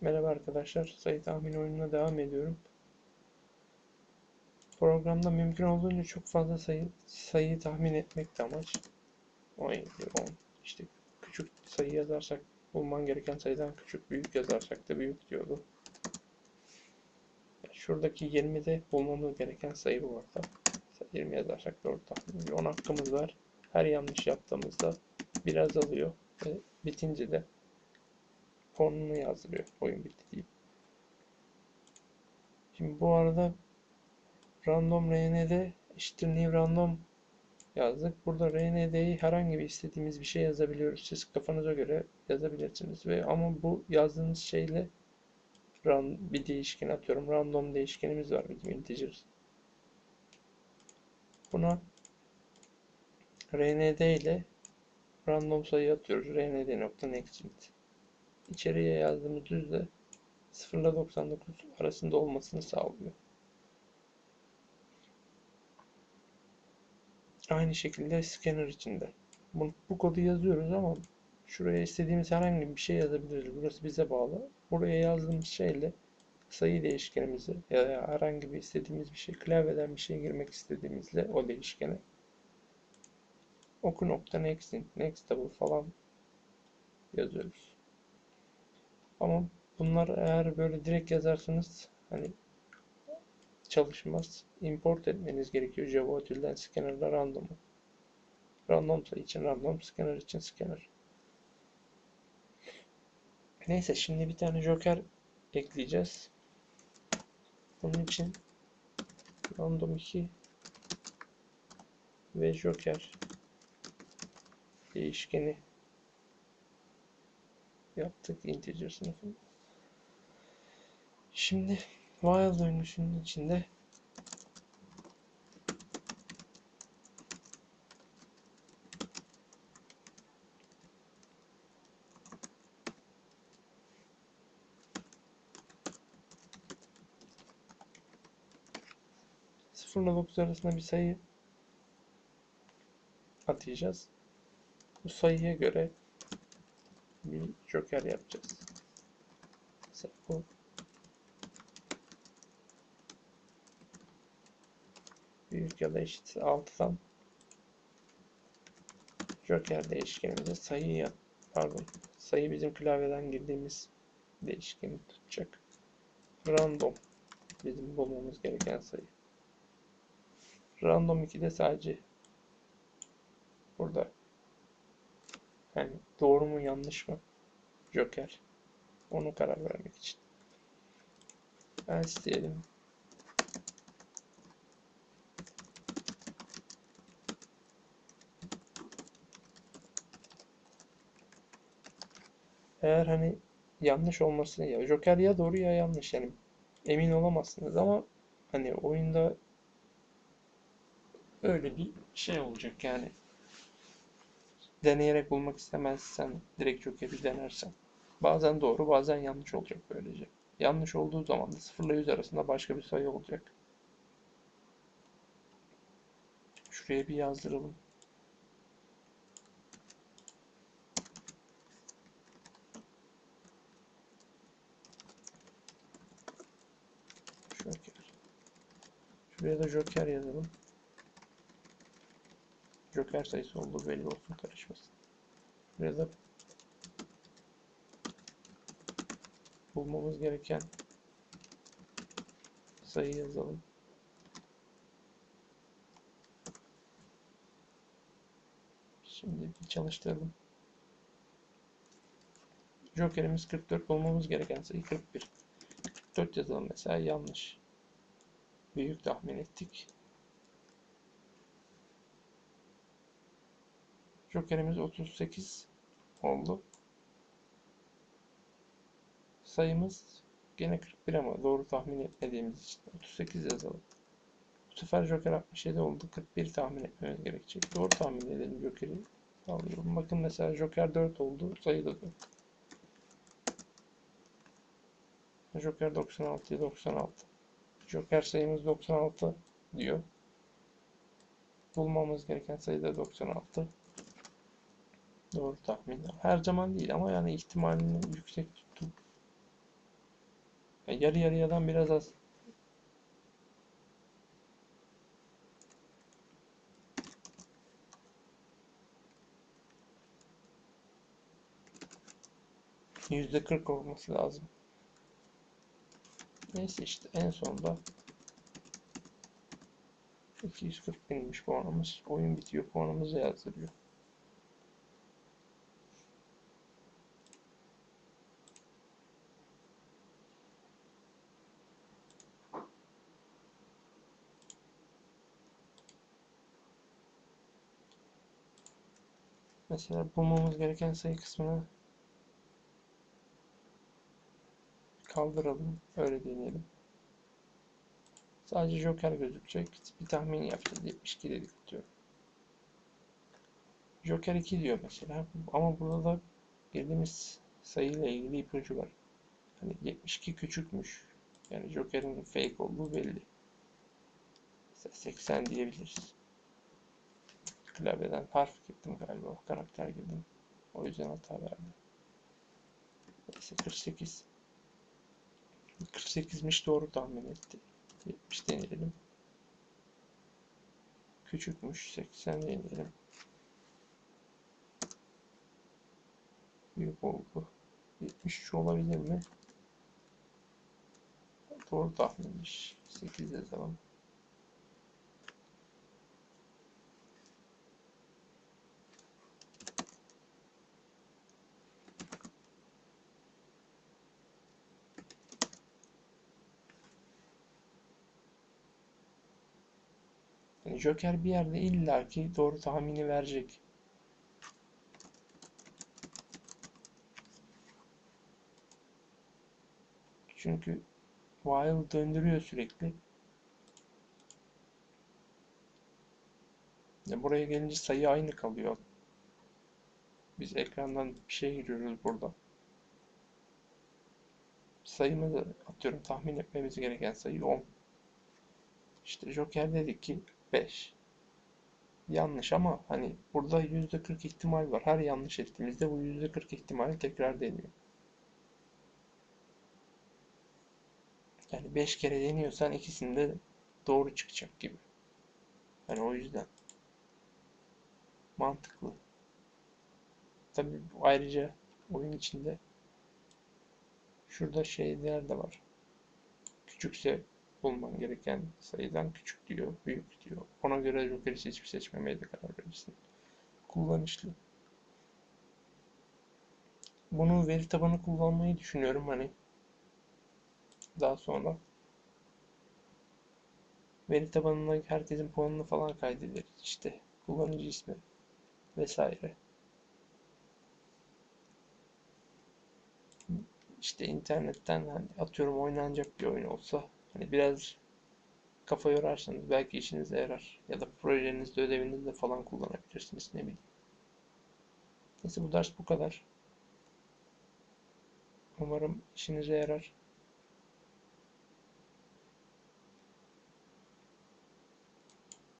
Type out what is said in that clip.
Merhaba arkadaşlar, sayı tahmin oyununa devam ediyorum. Programda mümkün olduğunca çok fazla sayı sayıyı tahmin etmek de amaç. 17, 10, işte küçük sayı yazarsak bulman gereken sayıdan küçük, büyük yazarsak da büyük diyordu. Şuradaki 20'de bulmamız gereken sayı bu arada. 20 yazarsak doğru tahmin 10 hakkımız var. Her yanlış yaptığımızda biraz alıyor ve bitince de konunu yazdırıyor oyun bitti deyip. Şimdi bu arada random rnd eşittir new random yazdık. Burada rnd'yi herhangi bir istediğimiz bir şey yazabiliyoruz. Siz kafanıza göre yazabilirsiniz ve ama bu yazdığınız şeyle bir değişken atıyorum. Random değişkenimiz var bizim integer. Buna rnd ile random sayı atıyoruz. rnd.next içeriye yazdığımız düzle 0 ile 99 arasında olmasını sağlıyor. Aynı şekilde scanner içinde. Bu, bu kodu yazıyoruz ama şuraya istediğimiz herhangi bir şey yazabiliriz. Burası bize bağlı. Buraya yazdığımız şeyle sayı değişkenimizi ya da herhangi bir istediğimiz bir şey klavyeden bir şey girmek istediğimizle o değişkene oku nokta next nextable falan yazıyoruz. Ama bunlar eğer böyle direkt yazarsanız hani çalışmaz. Import etmeniz gerekiyor Java Util'den scanner'la random'u. Random için random, scanner için scanner. Neyse şimdi bir tane joker ekleyeceğiz. Bunun için random 2 ve joker değişkeni yaptık integer sınıfında. Şimdi while döngüsünün içinde sıfırla dokuz arasında bir sayı atayacağız. Bu sayıya göre bir joker yapacağız. Mesela bu büyük ya da eşit 6'dan joker değişkenimize sayı pardon sayı bizim klavyeden girdiğimiz değişkeni tutacak. Random bizim bulmamız gereken sayı. Random 2'de sadece burada yani doğru mu yanlış mı? Joker. Onu karar vermek için. Else diyelim. Eğer hani yanlış olmasını ya Joker ya doğru ya yanlış yani emin olamazsınız ama hani oyunda öyle bir şey olacak yani deneyerek bulmak istemezsen direkt Joker'i denersen. Bazen doğru bazen yanlış olacak böylece. Yanlış olduğu zaman da 0 ile 100 arasında başka bir sayı olacak. Şuraya bir yazdıralım. Joker. Şuraya da Joker yazalım. Joker sayısı olduğu belli olsun karışmasın. Buraya da bulmamız gereken sayı yazalım. Şimdi bir çalıştıralım. Joker'imiz 44 bulmamız gereken sayı 41. 44 yazalım mesela yanlış. Büyük tahmin ettik. Joker'imiz 38 oldu. Sayımız gene 41 ama doğru tahmin etmediğimiz için 38 yazalım. Bu sefer Joker 67 oldu. 41 tahmin etmemiz gerekecek. Doğru tahmin edelim Joker'i. Alıyorum. Bakın mesela Joker 4 oldu. Sayı da 4. Joker 96 96. Joker sayımız 96 diyor. Bulmamız gereken sayı da 96. Doğru tahmin. Her zaman değil ama yani ihtimalini yüksek tuttum. Yani yarı yarıyadan biraz az. Yüzde kırk olması lazım. Neyse işte en sonunda 240 binmiş puanımız. Oyun bitiyor puanımızı yazdırıyor. Mesela bulmamız gereken sayı kısmını kaldıralım. Öyle deneyelim. Sadece Joker gözükecek. Bir tahmin yapacağız. 72 dedik diyor. Joker 2 diyor mesela. Ama burada da girdiğimiz sayıyla ilgili ipucu var. Hani 72 küçükmüş. Yani Joker'in fake olduğu belli. Mesela 80 diyebiliriz. Klavyeden harf girdim galiba. Karakter girdim. O yüzden hata verdi. Neyse 48. 48'miş doğru tahmin etti. 70 deneyelim. Küçükmüş 80 deneyelim. Büyük oldu. 73 olabilir mi? Doğru tahminmiş. 8 yazalım. Yani Joker bir yerde illaki doğru tahmini verecek. Çünkü while döndürüyor sürekli. Ya buraya gelince sayı aynı kalıyor. Biz ekrandan bir şey giriyoruz burada. Sayımızı atıyorum tahmin etmemiz gereken sayı 10. İşte Joker dedik ki 5. Yanlış ama hani burada %40 ihtimal var. Her yanlış ettiğimizde bu %40 ihtimali tekrar deniyor. Yani 5 kere deniyorsan ikisinde doğru çıkacak gibi. Hani o yüzden. Mantıklı. Tabi ayrıca oyun içinde şurada şeyler de var. Küçükse bulman gereken sayıdan küçük diyor, büyük diyor. Ona göre Joker'i seçip seçmemeye de karar verirsin. Kullanışlı. Bunu veri tabanı kullanmayı düşünüyorum hani daha sonra. Veri tabanına herkesin puanını falan kaydederiz işte kullanıcı ismi vesaire. İşte internetten hani atıyorum oynanacak bir oyun olsa Hani biraz kafa yorarsanız belki işinize yarar. Ya da projenizde, ödevinizde falan kullanabilirsiniz. Ne bileyim. Neyse bu ders bu kadar. Umarım işinize yarar.